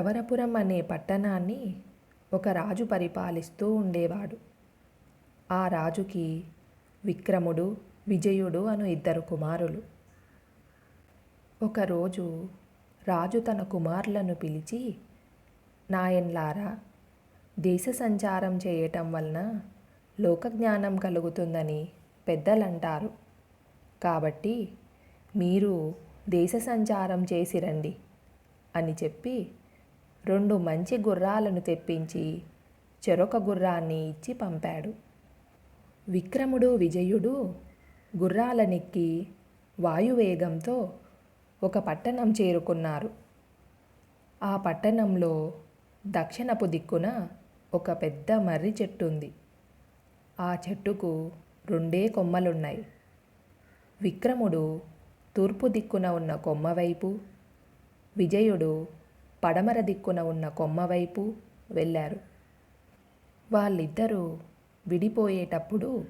ప్రవరపురం అనే పట్టణాన్ని ఒక రాజు పరిపాలిస్తూ ఉండేవాడు. ఆ రాజుకి విక్రముడు విజయుడు అను ఇద్దరు కుమారులు. ఒకరోజు రాజు తన కుమారులను పిలిచి నాయన్లారా దేశ సంచారం చేయటం వలన లోకజ్ఞానం కలుగుతుందని పెద్దలంటారు. కాబట్టి మీరు దేశ సంచారం చేసిరండి అని చెప్పి రెండు మంచి గుర్రాలను తెప్పించి చెరొక గుర్రాన్ని ఇచ్చి పంపాడు. విక్రముడు విజయుడు గుర్రాలనెక్కి వాయువేగంతో ఒక పట్టణం చేరుకున్నారు. ఆ పట్టణంలో దక్షిణపు దిక్కున ఒక పెద్ద మర్రి చెట్టు ఉంది ఆ చెట్టుకు రెండే కొమ్మలున్నాయి. విక్రముడు తూర్పు దిక్కున ఉన్న కొమ్మ వైపు విజయుడు పడమర దిక్కున ఉన్న కొమ్మ వైపు వెళ్ళారు. వాళ్ళిద్దరూ విడిపోయేటప్పుడు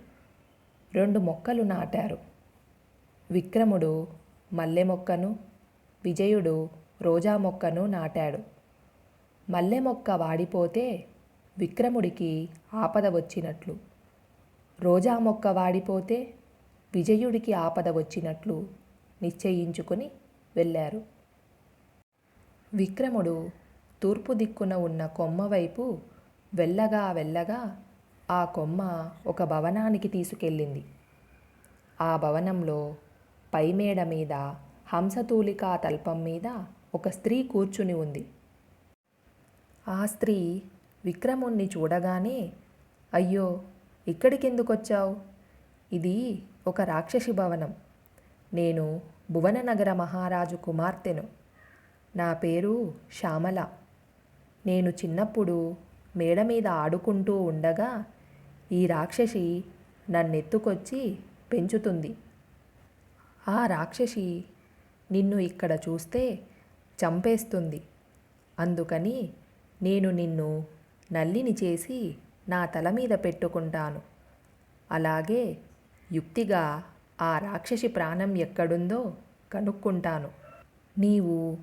రెండు మొక్కలు నాటారు. విక్రముడు మల్లె మొక్కను విజయుడు రోజా మొక్కను నాటాడు. మల్లె మొక్క వాడిపోతే విక్రముడికి ఆపద వచ్చినట్లు రోజా మొక్క వాడిపోతే విజయుడికి ఆపద వచ్చినట్లు నిశ్చయించుకొని వెళ్ళారు. విక్రముడు తూర్పు దిక్కున ఉన్న కొమ్మ వైపు వెళ్ళగా వెళ్ళగా ఆ కొమ్మ ఒక భవనానికి తీసుకెళ్ళింది. ఆ భవనంలో పైమేడ మీద హంసతూలికా తల్పం మీద ఒక స్త్రీ కూర్చుని ఉంది. ఆ స్త్రీ విక్రముణ్ణి చూడగానే అయ్యో ఇక్కడికెందుకొచ్చావు? ఇది ఒక రాక్షసి భవనం. నేను భువననగర మహారాజు కుమార్తెను. నా పేరు శ్యామల. నేను చిన్నప్పుడు మేడ మీద ఆడుకుంటూ ఉండగా ఈ రాక్షసి నన్నెత్తుకొచ్చి పెంచుతుంది. ఆ రాక్షసి నిన్ను ఇక్కడ చూస్తే చంపేస్తుంది. అందుకని నేను నిన్ను నల్లిని చేసి నా తల మీద పెట్టుకుంటాను. అలాగే యుక్తిగా ఆ రాక్షసి ప్రాణం ఎక్కడుందో కనుక్కుంటాను. నీవు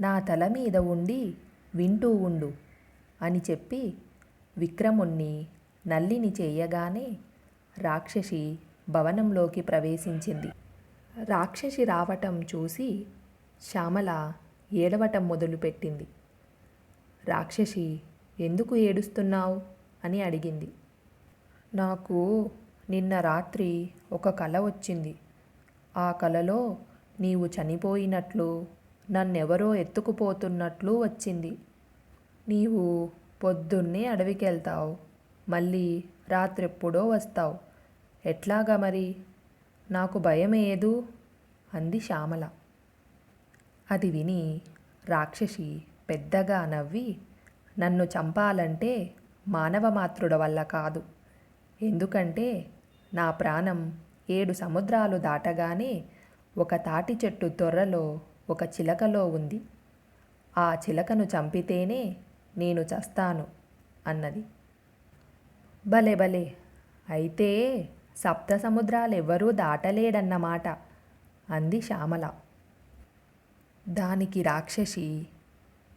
నా తల మీద ఉండి వింటూ ఉండు అని చెప్పి విక్రముణ్ణి నల్లిని చేయగానే రాక్షసి భవనంలోకి ప్రవేశించింది. రాక్షసి రావటం చూసి శ్యామల ఏడవటం మొదలుపెట్టింది. రాక్షసి ఎందుకు ఏడుస్తున్నావు? అని అడిగింది. నాకు నిన్న రాత్రి ఒక కల వచ్చింది. ఆ కలలో నీవు చనిపోయినట్లు నన్నెవరో ఎత్తుకుపోతున్నట్లు వచ్చింది. నీవు పొద్దున్నే అడవికి వెళ్తావు మళ్ళీ రాత్రెప్పుడో వస్తావు. ఎట్లాగా మరి? నాకు భయం ఏదు అంది శ్యామల. అది విని రాక్షసి పెద్దగా నవ్వి నన్ను చంపాలంటే మానవ మాతృడ వల్ల కాదు. ఎందుకంటే నా ప్రాణం ఏడు సముద్రాలు దాటగానే ఒక తాటి చెట్టు తొర్రలో ఒక చిలకలో ఉంది. ఆ చిలకను చంపితేనే నేను చస్తాను అన్నది. భలే భలే! అయితే సప్త సముద్రాలెవ్వరూ దాటలేడన్నమాట అంది శ్యామల. దానికి రాక్షసి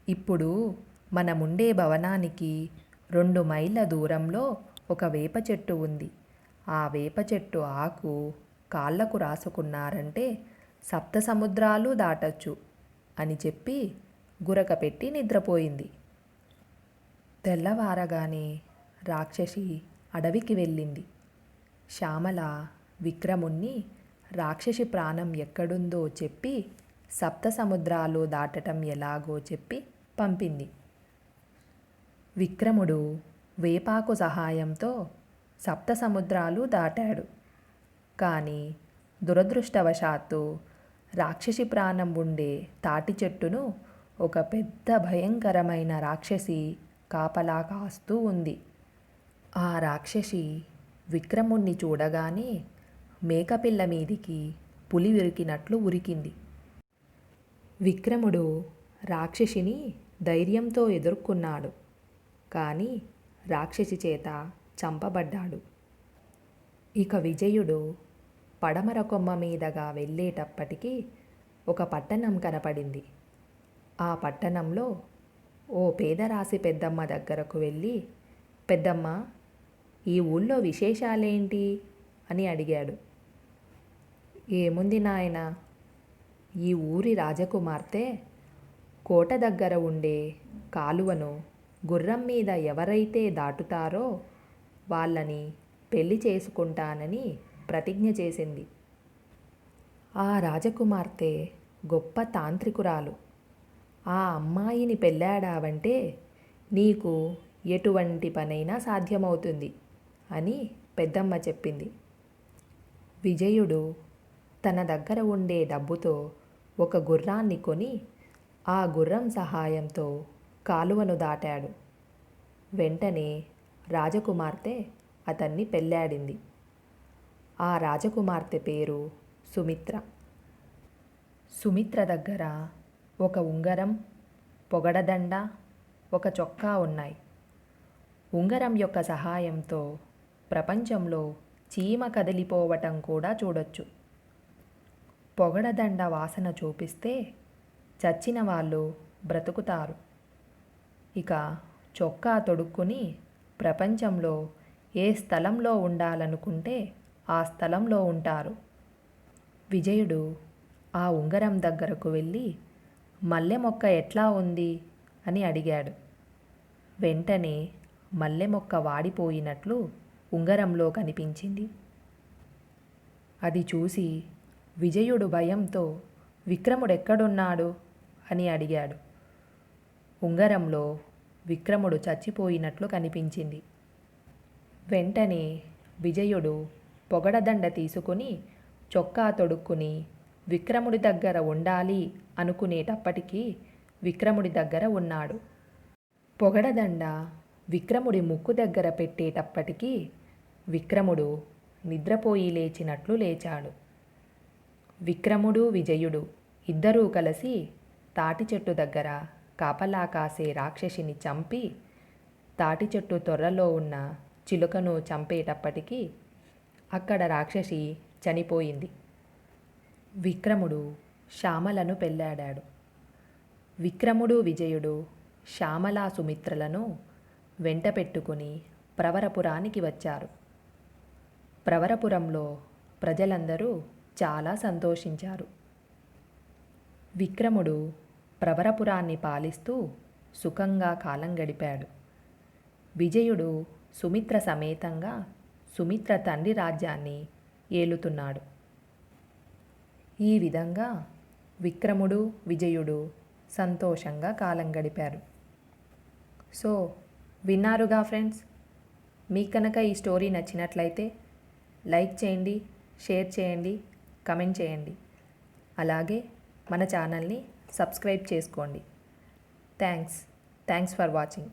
ఇప్పుడు మనముండే భవనానికి రెండు మైళ్ళ దూరంలో ఒక వేప చెట్టు ఉంది. ఆ వేప చెట్టు ఆకు కాళ్ళకు రాసుకున్నారంటే సప్త సముద్రాలు దాటచ్చు అని చెప్పి గురక పెట్టి నిద్రపోయింది. తెల్లవారగానే రాక్షసి అడవికి వెళ్ళింది. శ్యామల విక్రముణ్ణి రాక్షసి ప్రాణం ఎక్కడుందో చెప్పి సప్త సముద్రాలు దాటటం ఎలాగో చెప్పి పంపింది. విక్రముడు వేపాకు సహాయంతో సప్త సముద్రాలు దాటాడు. కానీ దురదృష్టవశాత్తు రాక్షసి ప్రాణం ఉండే తాటి చెట్టును ఒక పెద్ద భయంకరమైన రాక్షసి కాపలా కాస్తూ ఉంది. ఆ రాక్షసి విక్రముణ్ణి చూడగానే మేకపిల్ల మీదికి పులి ఉరికినట్లు ఉరికింది. విక్రముడు రాక్షసిని ధైర్యంతో ఎదుర్కొన్నాడు కానీ రాక్షసి చేత చంపబడ్డాడు. ఇక విజయుడు పడమర కొమ్మ మీదగా వెళ్ళేటప్పటికీ ఒక పట్టణం కనపడింది. ఆ పట్టణంలో ఓ పేదరాశి పెద్దమ్మ దగ్గరకు వెళ్ళి పెద్దమ్మ ఈ ఊళ్ళో విశేషాలేంటి? అని అడిగాడు. ఏముంది నాయన ఈ ఊరి రాజకుమార్తె కోట దగ్గర ఉండే కాలువను గుర్రం మీద ఎవరైతే దాటుతారో వాళ్ళని పెళ్ళి చేసుకుంటానని ప్రతిజ్ఞ చేసింది. ఆ రాజకుమార్తె గొప్ప తాంత్రికురాలు. ఆ అమ్మాయిని పెళ్ళాడావంటే నీకు ఎటువంటి పనైనా సాధ్యమవుతుంది అని పెద్దమ్మ చెప్పింది. విజయుడు తన దగ్గర ఉండే డబ్బుతో ఒక గుర్రాన్ని కొని ఆ గుర్రం సహాయంతో కాలువను దాటాడు. వెంటనే రాజకుమార్తె అతన్ని పెళ్ళాడింది. ఆ రాజకుమార్తె పేరు సుమిత్ర. సుమిత్ర దగ్గర ఒక ఉంగరం పొగడదండ ఒక చొక్కా ఉన్నాయి. ఉంగరం యొక్క సహాయంతో ప్రపంచంలో చీమ కదిలిపోవటం కూడా చూడొచ్చు. పొగడదండ వాసన చూపిస్తే చచ్చిన వాళ్ళు బ్రతుకుతారు. ఇక చొక్కా తొడుక్కుని ప్రపంచంలో ఏ స్థలంలో ఉండాలనుకుంటే ఆ స్థలంలో ఉంటారు. విజయుడు ఆ ఉంగరం దగ్గరకు వెళ్ళి మల్లె మొక్క ఎట్లా ఉంది? అని అడిగాడు. వెంటనే మల్లె మొక్క వాడిపోయినట్లు ఉంగరంలో కనిపించింది. అది చూసి విజయుడు భయంతో విక్రముడెక్కడున్నాడు? అని అడిగాడు. ఉంగరంలో విక్రముడు చచ్చిపోయినట్లు కనిపించింది. వెంటనే విజయుడు పొగడదండ తీసుకుని చొక్కా తొడుక్కుని విక్రముడి దగ్గర ఉండాలి అనుకునేటప్పటికీ విక్రముడి దగ్గర ఉన్నాడు. పొగడదండ విక్రముడి ముక్కు దగ్గర పెట్టేటప్పటికీ విక్రముడు నిద్రపోయి లేచినట్లు లేచాడు. విక్రముడు విజయుడు ఇద్దరూ కలిసి తాటి చెట్టు దగ్గర కాపలా కాసే రాక్షసిని చంపి తాటి చెట్టు తొర్రలో ఉన్న చిలుకను చంపేటప్పటికీ అక్కడ రాక్షసి చనిపోయింది. విక్రముడు శ్యామలను పెళ్ళాడాడు. విక్రముడు విజయుడు శ్యామలా సుమిత్రలను వెంట పెట్టుకుని ప్రవరపురానికి వచ్చారు. ప్రవరపురంలో ప్రజలందరూ చాలా సంతోషించారు. విక్రముడు ప్రవరపురాన్ని పాలిస్తూ సుఖంగా కాలం గడిపాడు. విజయుడు సుమిత్ర సమేతంగా సుమిత్ర తండ్రి రాజ్యాన్ని ఏలుతున్నాడు. ఈ విధంగా విక్రముడు విజయుడు సంతోషంగా కాలం గడిపారు. సో విన్నారుగా ఫ్రెండ్స్? మీకు కనుక ఈ స్టోరీ నచ్చినట్లయితే లైక్ చేయండి షేర్ చేయండి కమెంట్ చేయండి. అలాగే మన ఛానల్ని సబ్స్క్రైబ్ చేసుకోండి. థ్యాంక్స్. Thanks for watching.